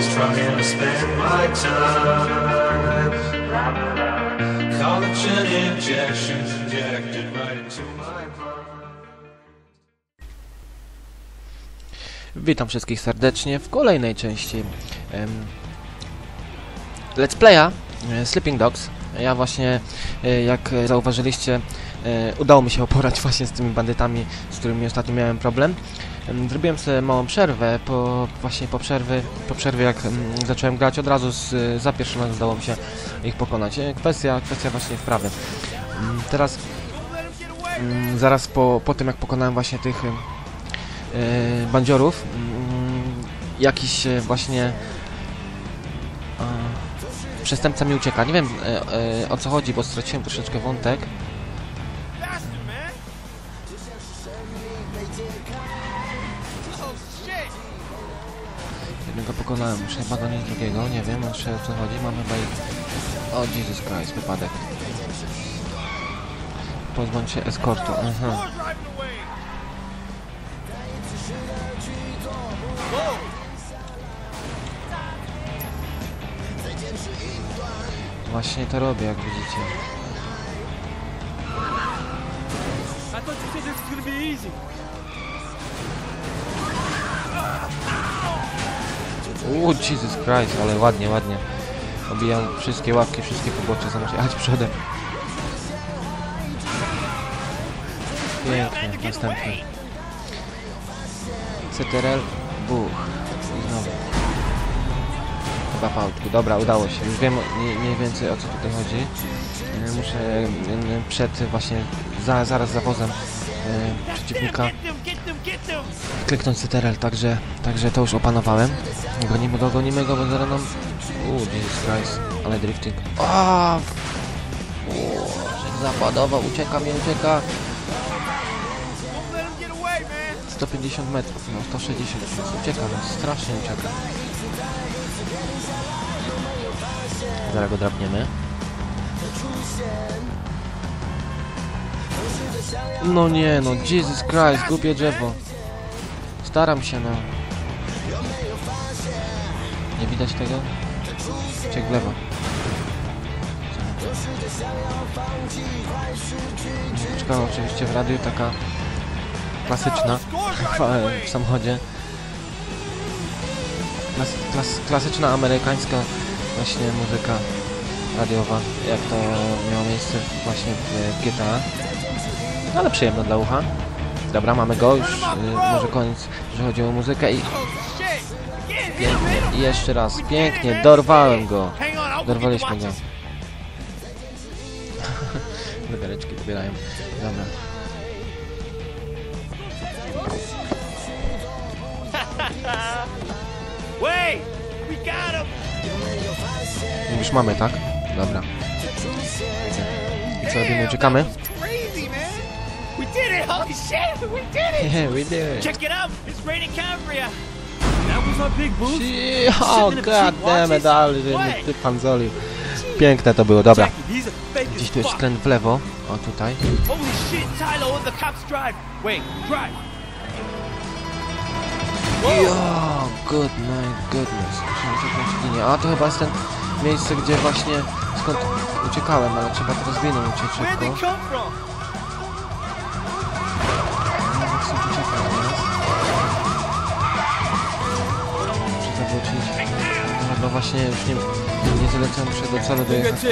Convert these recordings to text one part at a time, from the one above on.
always trying to spend my time. Injections injected right into my. Witam wszystkich serdecznie w kolejnej części em, Let's Playa e, Sleeping Dogs. Ja właśnie, e, jak zauważyliście, e, udało mi się oporać właśnie z tymi bandytami, z którymi ostatnio miałem problem. Em, Zrobiłem sobie małą przerwę, po, właśnie po przerwy, po przerwie jak em, zacząłem grać od razu z, za pierwszym razem udało mi się ich pokonać. E, Kwestia, kwestia właśnie wprawy. Em, Teraz, em, zaraz po, po tym jak pokonałem właśnie tych e, bandziorów. Mm, jakiś e, właśnie przestępca mi ucieka. Nie wiem o co chodzi, bo straciłem troszeczkę wątek. Pokonałem, muszę chyba gonić drugiego, nie wiem jeszcze o co chodzi, mamy chyba ich... O Jesus Christ, wypadek. Pozbądź się eskortu, aha. Właśnie to robię, jak widzicie. I easy. Uuu, Jesus Christ, ale ładnie, ładnie. Obijam wszystkie łapki, wszystkie pobocze, zamiast jechać przodem. Pięknie, następny. CTRL, buch. I znowu. Chyba w autku. Dobra, udało się. Już wiem mniej, mniej więcej o co tutaj chodzi. E, Muszę e, przed właśnie, za, zaraz za wozem e, przeciwnika kliknąć CTRL, także, także to już opanowałem. Gonimy go, gonimy go, bo zaraz nam... Jesus Christ, ale drifting. A! Uuu, że zapadował, ucieka mi, ucieka. Don't let them get away, man! 150 metrów, no 160, ucieka, no strasznie ucieka. Zaraz go drapniemy. No nie, no Jesus Christ, głupie drzewo. Staram się, no. Nie widać tego? Ciek w lewo. Muzyczka oczywiście w radiu taka klasyczna w, w samochodzie. Klas, klas, klasyczna amerykańska właśnie muzyka radiowa, jak to miało miejsce właśnie w GTA. No, Ale przyjemna dla ucha. Dobra, mamy go już. y, może koniec, że chodzi o muzykę i pięknie. I jeszcze raz, pięknie, dorwałem go. Dorwaliśmy go. Wybereczki dobierają. Dobra. Już mamy, tak? Dobra. I co robimy? Uciekamy? We did it! Holy shit! We did it! Yeah, we did. Check it out! It's raining Cambria! That was our big boost? Oh, god damn it, ale ty panzolił. Piękne to było, dobra. Gdzieś tu jest skręt w lewo. O, tutaj. Holy shit, Tylo, the cops drive! Wait, drive! Jo, good my goodness. Że. A, to chyba jest ten miejsce, gdzie właśnie skąd uciekałem, ale trzeba teraz winą uciec szybko. Właśnie już nie, nie zalecam się do celu dojechać. Co?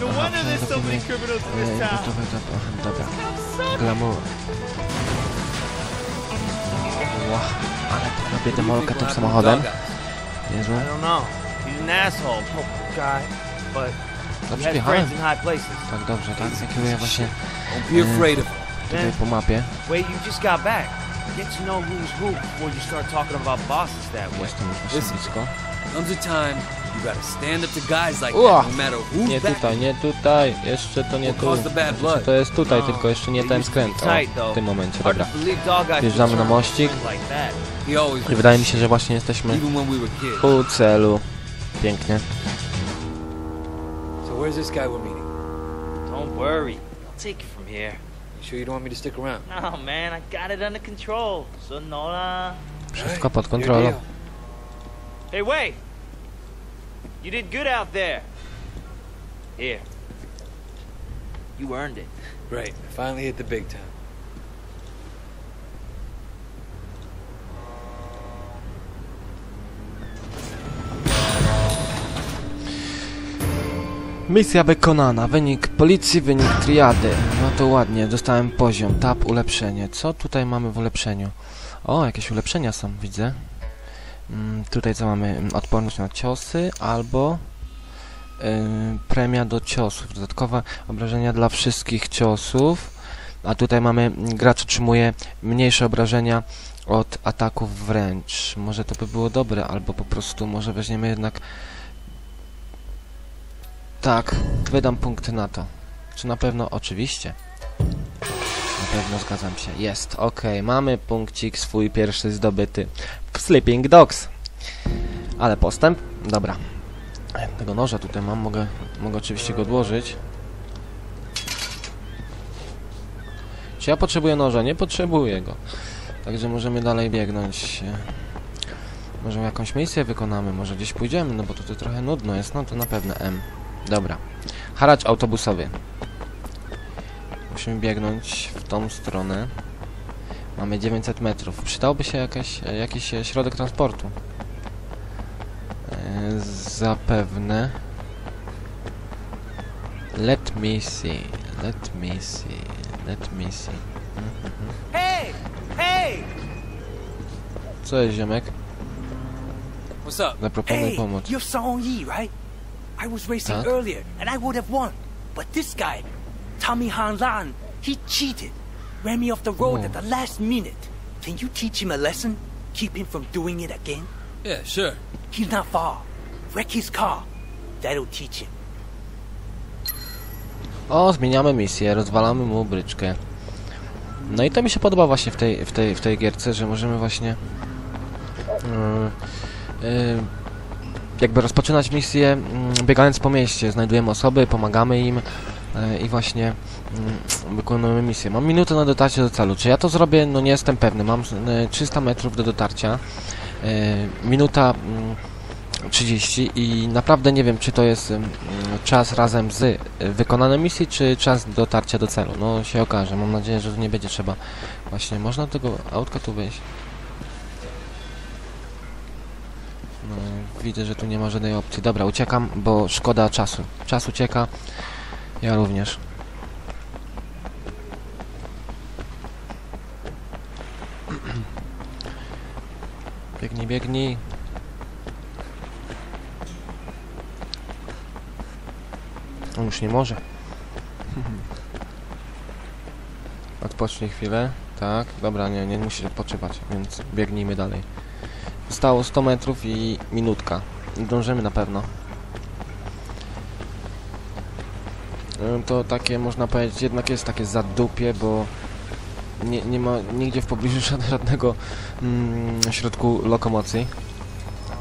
No Aha, wonder there's so many przynajmniej e, gotowe do... Aha, dobra. Glamour. Ła, ale robię demolkę tym samochodem. Niezłe. I don't know. He's an asshole, poor guy, but Dobrze wjechałem. Tak, dobrze, tak. Kieruję właśnie him. tutaj po mapie. Wait, you just got back. Get to know who's who before you start talking about bosses that way. Listen. blisko. Comes a time you gotta stand up to guys like Ua! that, no matter who's Nie tutaj, nie tutaj. Jeszcze to nie tu. blood. To jest tutaj, tylko jeszcze nie ten skręt. O, tight, though. w tym momencie, dobra. Wjeżdżamy na mościk. I wydaje mi się, że właśnie jesteśmy ku celu. Pięknie. So where's this guy we're meeting? Don't worry. I'll take it from here. You Sure you don't want me to stick around? No, oh, man, I got it under control. So no la. Wszystko pod Your kontrolą. Hey, wait! You did good out there. Here. You earned it. Great. I finally hit the big time. Misja wykonana. Wynik policji, wynik triady. No to ładnie, dostałem poziom. Tab, ulepszenie. Co tutaj mamy w ulepszeniu? O, jakieś ulepszenia są, widzę. Mm, tutaj co mamy? Mm, Odporność na ciosy albo yy, premia do ciosów. Dodatkowe obrażenia dla wszystkich ciosów. A tutaj mamy, mm, gracz otrzymuje mniejsze obrażenia od ataków wręcz. Może to by było dobre, albo po prostu może weźmiemy jednak tak, wydam punkty na to. Czy na pewno? Oczywiście. Na pewno zgadzam się. Jest, okej, mamy punkcik swój pierwszy zdobyty w Sleeping Dogs. Ale postęp? Dobra. Tego noża tutaj mam, mogę, mogę oczywiście go odłożyć. Czy ja potrzebuję noża? Nie potrzebuję go. Także możemy dalej biegnąć. Może jakąś misję wykonamy, może gdzieś pójdziemy, no bo to trochę nudno jest, no to na pewno M. Dobra. Haracz autobusowy. Musimy biegnąć w tą stronę. Mamy 900 metrów. Przydałby się jakaś, jakiś środek transportu. E, zapewne. Let me see. Let me see. Let me see. Hey! Hey! Co jest ziomek? What's up? Zaproponuj Hey, pomoc. you're Song Yi, right? I was racing Huh? earlier, and I would have won. But this guy, Tommy Han Lan, he cheated. Ran me off the road Oh. at the last minute. Can you teach him a lesson? Keep him from doing it again? Yeah, sure. He's not far. Wreck his car. That'll teach him. O, zmieniamy misję, rozwalamy mu bryczkę. No i to mi się podoba właśnie w tej, w tej, w tej gierce, że możemy właśnie yy, yy, jakby rozpoczynać misję mm, biegając po mieście. Znajdujemy osoby, pomagamy im yy, i właśnie yy, wykonujemy misję. Mam minutę na dotarcie do celu. Czy ja to zrobię? No nie jestem pewny. Mam yy, 300 metrów do dotarcia. Yy, minuta... Yy, 30 i naprawdę nie wiem, czy to jest czas razem z wykonaną misji, czy czas dotarcia do celu. No się okaże. Mam nadzieję, że tu nie będzie trzeba. Właśnie, można do tego autka tu wejść? No, widzę, że tu nie ma żadnej opcji. Dobra, uciekam, bo szkoda czasu. Czas ucieka. Ja również. Biegnij, biegnij. On już nie może. Odpocznij chwilę. Tak, dobra, nie, nie musi odpoczywać, więc biegnijmy dalej. Zostało 100 metrów i minutka. Dążymy na pewno. To takie, można powiedzieć, jednak jest takie zadupie, bo nie, nie ma nigdzie w pobliżu żadne- żadnego mm, środku lokomocji.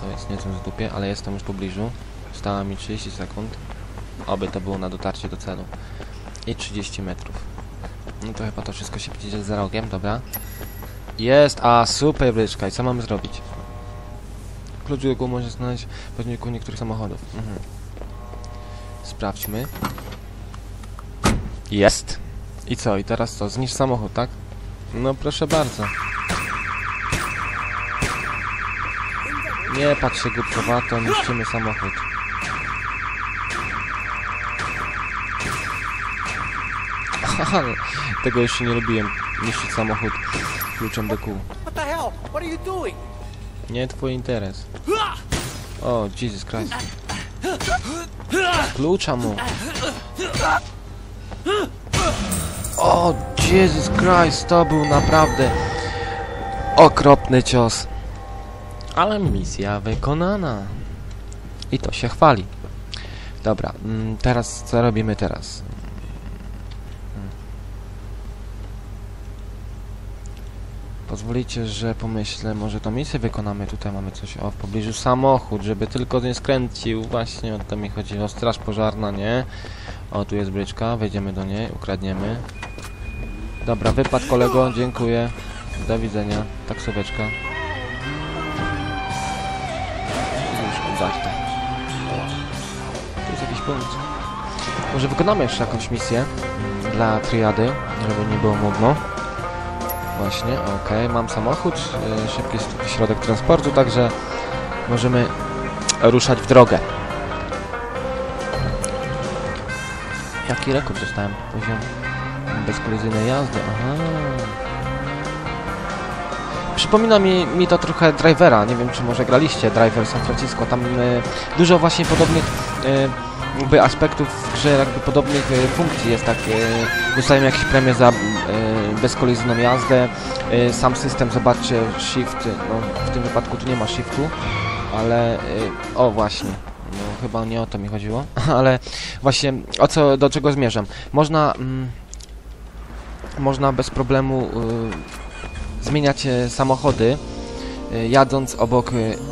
To jest nieco zadupie, ale jestem już w pobliżu. Stała mi 30 sekund. Oby to było na dotarcie do celu. I 30 metrów. No to chyba to wszystko się będzie za rogiem, dobra. Jest, a super bryczka. I co mamy zrobić? Klucz do góry może znaleźć w podniku niektórych samochodów. Mhm. Sprawdźmy. Jest. I co? I teraz co? Zniszcz samochód, tak? No proszę bardzo. Nie patrz się głupkowato, niszczymy samochód. Haha, tego jeszcze nie lubiłem. Niszczyć samochód kluczem do kół. What the hell? What are you doing? Nie twój interes. O, Jesus Christ. Klucza mu. O, Jesus Christ, to był naprawdę okropny cios. Ale misja wykonana. I to się chwali. Dobra, mm, teraz co robimy teraz? Pozwolicie, że pomyślę, może tą misję wykonamy. Tutaj mamy coś, o, w pobliżu samochód, żeby tylko nie skręcił. Właśnie o to mi chodzi, o straż pożarna, nie? O, tu jest bryczka, wejdziemy do niej, ukradniemy. Dobra, wypad kolego, dziękuję. Do widzenia. Taksóweczka. Już otwarte. Tu jest jakiś punkt. Może wykonamy jeszcze jakąś misję dla triady, żeby nie było nudno. Właśnie, okej, mam samochód, y, szybki środek transportu, także możemy ruszać w drogę. Jaki rekord dostałem? Poziom bezkolizyjnej jazdy, aha. Przypomina mi, mi to trochę Drivera, nie wiem czy może graliście Driver San Francisco, tam y, dużo właśnie podobnych y, jakby aspektów w grze, jakby podobnych y, funkcji jest tak, y, dostajemy jakieś premie za y, bezkolizyjną jazdę, sam system, zobaczcie, shift, no w tym wypadku tu nie ma shiftu, ale, o właśnie, no chyba nie o to mi chodziło, ale właśnie o co, do czego zmierzam, można, mm, można bez problemu y, zmieniać e, samochody, jadąc obok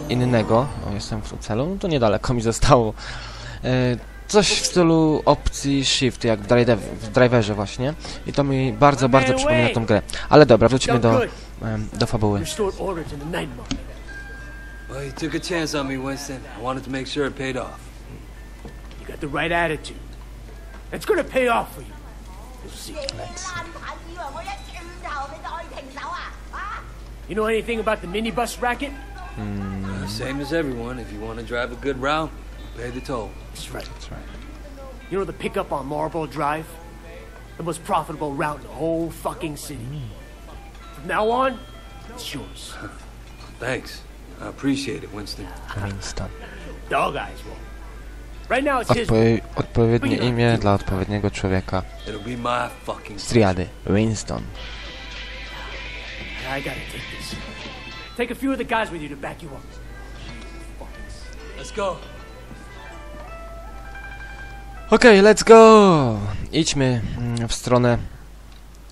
innego, o jestem w celu, no to niedaleko mi zostało, E, coś w stylu opcji Shift, jak w, drive, w driverze właśnie. I to mi bardzo, bardzo przypomina tą grę. Ale dobra, wróćmy do, do fabuły. Well, you took a chance on me, Winston. I wanted to make sure it paid off. You got the right attitude. That's gonna pay off for you. You'll see. Let's... You know anything about the minibus racket? Mm. Same as everyone. If you want to drive a good route, pay the toll. That's right. You know the pickup on Marlboro Drive? The most profitable route in the whole fucking city. Mm. From now on, it's yours. Thanks. I appreciate it, Winston. Winston. Dog eyes will. Right now it's his. Odpowie odpowiednie imię dla odpowiedniego człowieka. It'll be my fucking. Z triady. Winston. I gotta take this. Take a few of the guys with you to back you up. Let's go. Okej, let's go! Idźmy mm, w stronę...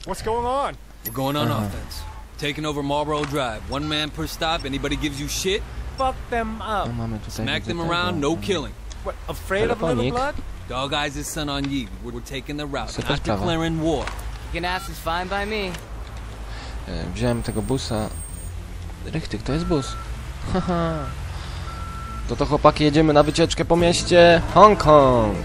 What's going on? We're going on offense. Taking over Marlboro Drive. One man per stop. Anybody gives you shit, Fuck them No, up. mamy tutaj... smack them around. No killing. What, afraid of a little Telefonik. blood? Dog eyes his son on you. We're, we're taking the route, not sprawa? declaring war. Gnass is fine by me. E, Wziąłem tego busa. Richtig, to jest bus. Haha. To to chłopaki jedziemy na wycieczkę po mieście Hongkong.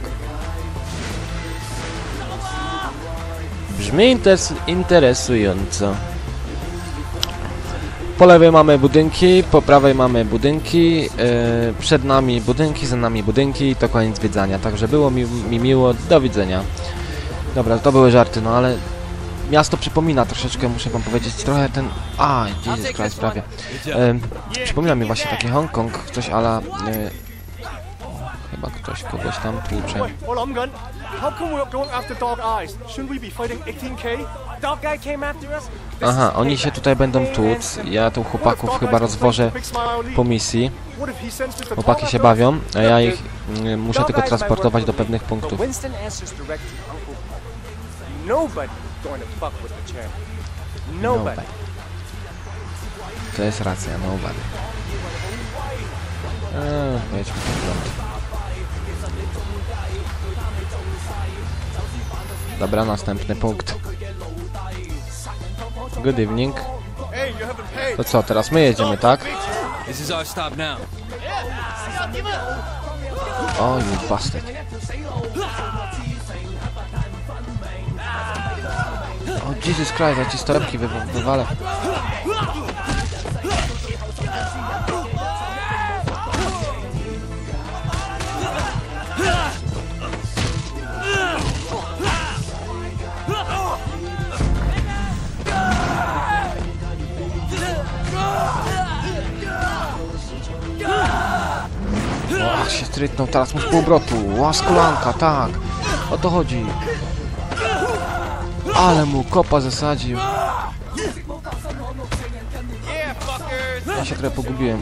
Brzmi interes interesująco. Po lewej mamy budynki, po prawej mamy budynki, e, przed nami budynki, za nami budynki, to koniec zwiedzania. Także było mi, mi miło, do widzenia. Dobra, to były żarty, no ale miasto przypomina troszeczkę, muszę wam powiedzieć, trochę ten... A, Jesus Christ, prawie. Em, przypomina mi właśnie taki Hongkong, coś ala... E, chyba ktoś kogoś tam tłucze. How come we're going after Dog Eyes? Shouldn't we be fighting 18k? Dog Guy came after us? Aha, oni się tutaj będą tłuc, ja tu chłopaków chyba rozwożę po misji. Chłopaki się bawią, a ja ich mm, muszę tylko transportować do pewnych punktów. Nobody to jest racja, nobody. Eee, pojedźmy ten prąd. Dobra, następny punkt. Good evening. To co, teraz my jedziemy, tak? O, you bastard. O, Jesus Christ, ja ci z torebki wy wywalę. Ach, się strytnął, teraz mu z półobrotu. Łaskolanka, tak. O to chodzi. Ale mu kopa zasadził. Ja się trochę pogubiłem.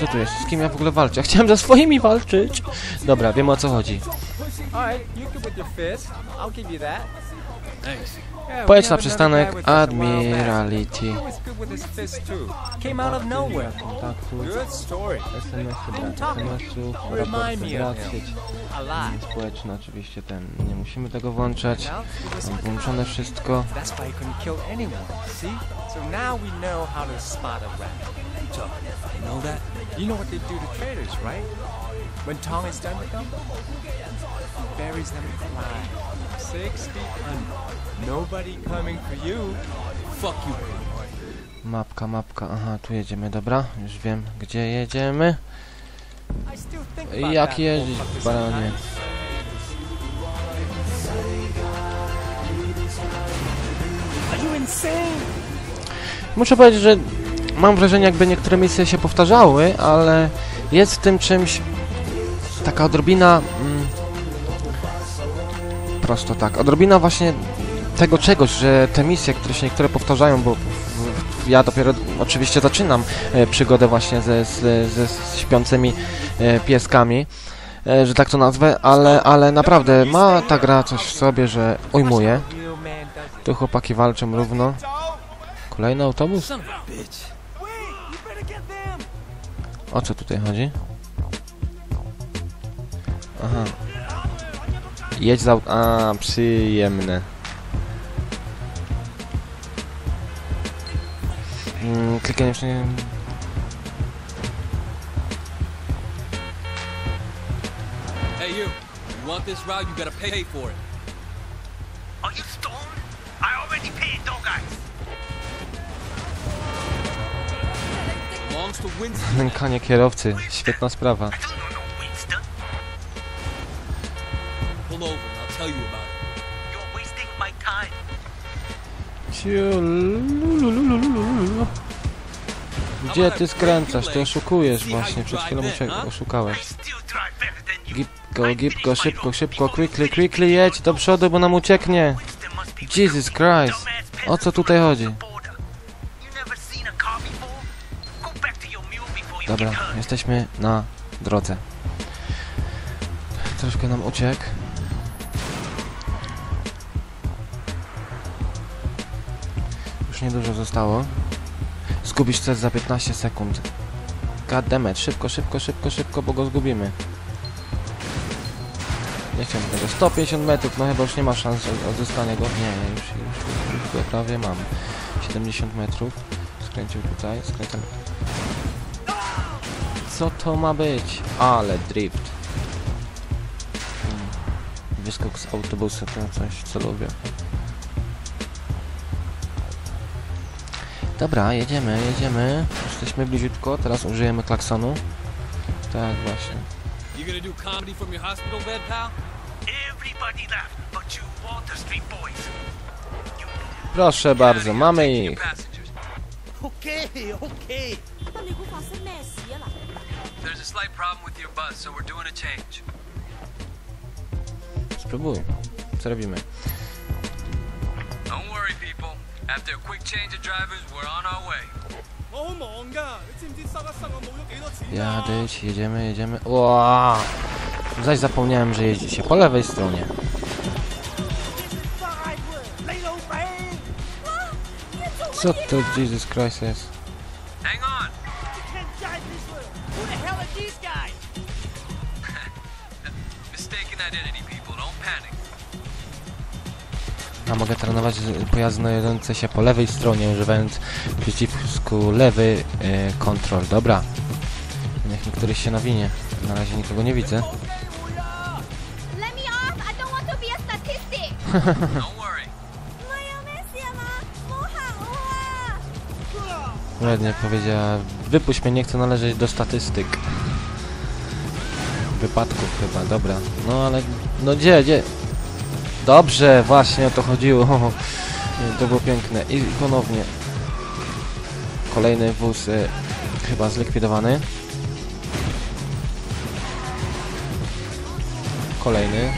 Co tu jest? Z kim ja w ogóle walczę? Ja chciałem ze swoimi walczyć. Dobra, wiem o co chodzi. Alright, you good with your fist. I'll give you that. Thanks. Pojedź na przystanek Admiralty. Brak SMS-ów, raport społeczne, oczywiście ten, nie musimy tego włączać. Mam włączone wszystko. You know what they do to traitors, right? When Tong is done with them, he buries them alive. Six feet under. Nobody coming for you. Fuck you. Mapka, mapka, aha, tu jedziemy, dobra, już wiem, gdzie jedziemy. I Jak jeździć, baranie? Muszę powiedzieć, że mam wrażenie, jakby niektóre misje się powtarzały, ale jest w tym czymś taka odrobina. Mm, prosto tak, odrobina właśnie tego czegoś, że te misje, które się niektóre powtarzają, bo ja dopiero oczywiście zaczynam e, przygodę właśnie ze, ze, ze śpiącymi e, pieskami, e, że tak to nazwę, ale, ale naprawdę ma ta gra coś w sobie, że ujmuje. Tu chłopaki walczą równo. Kolejny autobus? O co tutaj chodzi? Aha. Jedź za... A, przyjemne. Mm, klikanie jeszcze nie... Hey, you. You want this route, you gotta pay for it. Are you stoned? I already paid dog eyes. Belongs to Winston. Nękanie kierowcy. Świetna sprawa. Pull over and I'll tell you about it. You're wasting my time. Gdzie ty skręcasz? Ty oszukujesz właśnie. Przed chwilą ucie- oszukałeś. Gipko, gipko, szybko, szybko, quickly, quickly jedź do przodu, bo nam ucieknie. Jesus Christ. O co tutaj chodzi? Dobra, jesteśmy na drodze. Troszkę nam uciekł. Już niedużo zostało. Zgubisz cel za 15 sekund. Goddammit, szybko, szybko, szybko, szybko, bo go zgubimy. Nie chciałem tego. 150 metrów, no chyba już nie ma szans odzyskania go. Nie, już, już, już, już go prawie mam. 70 metrów. Skręcił tutaj, skręcam co to ma być? Ale drift. Hmm. Wyskok z autobusu to coś, co lubię. Dobra, jedziemy, jedziemy. Jesteśmy bliziutko, teraz użyjemy klaksonu. Tak, właśnie. Proszę bardzo, mamy ich. Okay, okay. There's problem with your bus, so we're doing a change. Spróbuj. Co robimy? Don't worry, people. After a quick change of drivers, we're on our way. 我好忙㗎，你知唔知塞一塞我冇咗几多钱啊？ Jadyć, jedziemy, jedziemy. Ła! Zaś zapomniałem, że jeździ się po lewej stronie. Co to Jesus Christ jest? Hang on. Who the hell are these guys? Mistaken identity, people. Don't panic. a mogę trenować pojazdy znajdujące się po lewej stronie, używając przycisku lewy e, kontrol. Dobra. Niech mi któryś się nawinie. Na razie nikogo nie widzę. Ładnie powiedziała, wypuść mnie, nie chcę należeć do statystyk. Wypadków chyba, dobra. No ale, no gdzie, gdzie? Dobrze, właśnie o to chodziło. To było piękne. I ponownie. Kolejny wóz e, chyba zlikwidowany. Kolejny.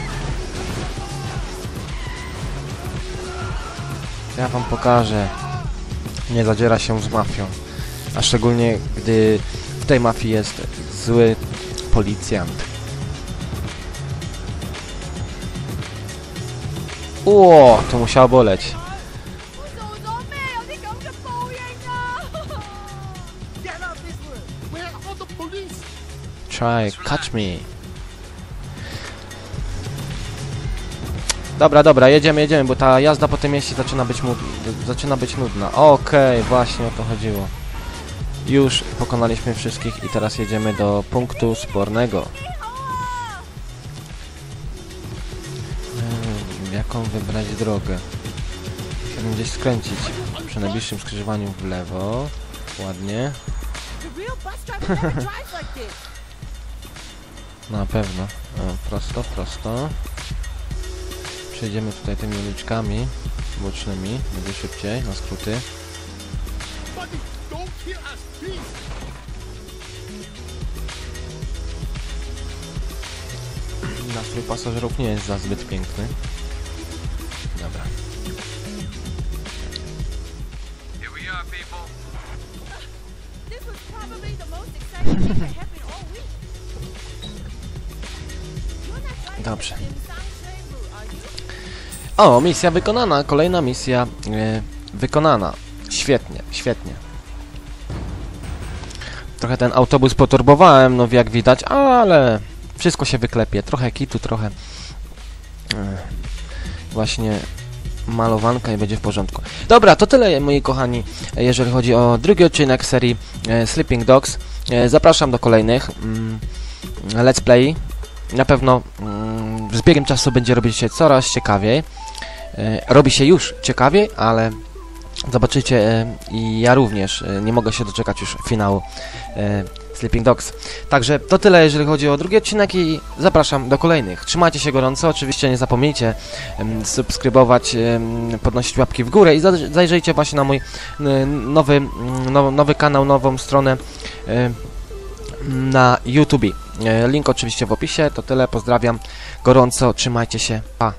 Ja wam pokażę nie zadziera się z mafią. A szczególnie gdy w tej mafii jest zły policjant. O, to musiało boleć. Try, catch me. Dobra, dobra, jedziemy, jedziemy, bo ta jazda po tym mieście zaczyna być, zaczyna być nudna. Okej, okay, właśnie o to chodziło. Już pokonaliśmy wszystkich i teraz jedziemy do punktu spornego. Jaką wybrać drogę? Chciałbym gdzieś skręcić przy najbliższym skrzyżowaniu w lewo. Ładnie. Na pewno. Prosto, prosto. Przejdziemy tutaj tymi uliczkami bocznymi. Będzie szybciej, na skróty. Nastrój pasażerów nie jest za zbyt piękny. Dobrze. O, misja wykonana. Kolejna misja e, wykonana. Świetnie, świetnie. Trochę ten autobus poturbowałem, no jak widać, ale wszystko się wyklepie. Trochę kitu, trochę e, właśnie malowanka i będzie w porządku. Dobra, to tyle moi kochani, jeżeli chodzi o drugi odcinek serii e, Sleeping Dogs. E, zapraszam do kolejnych mm, let's play. Na pewno mm, z biegiem czasu będzie robić się coraz ciekawiej. E, robi się już ciekawiej, ale zobaczycie i ja również nie mogę się doczekać już finału Sleeping Dogs. Także to tyle, jeżeli chodzi o drugi odcinek i zapraszam do kolejnych. Trzymajcie się gorąco, oczywiście nie zapomnijcie subskrybować, podnosić łapki w górę i za- zajrzyjcie właśnie na mój nowy, now, nowy kanał, nową stronę na YouTube. E, Link oczywiście w opisie. To tyle, pozdrawiam gorąco, trzymajcie się, pa.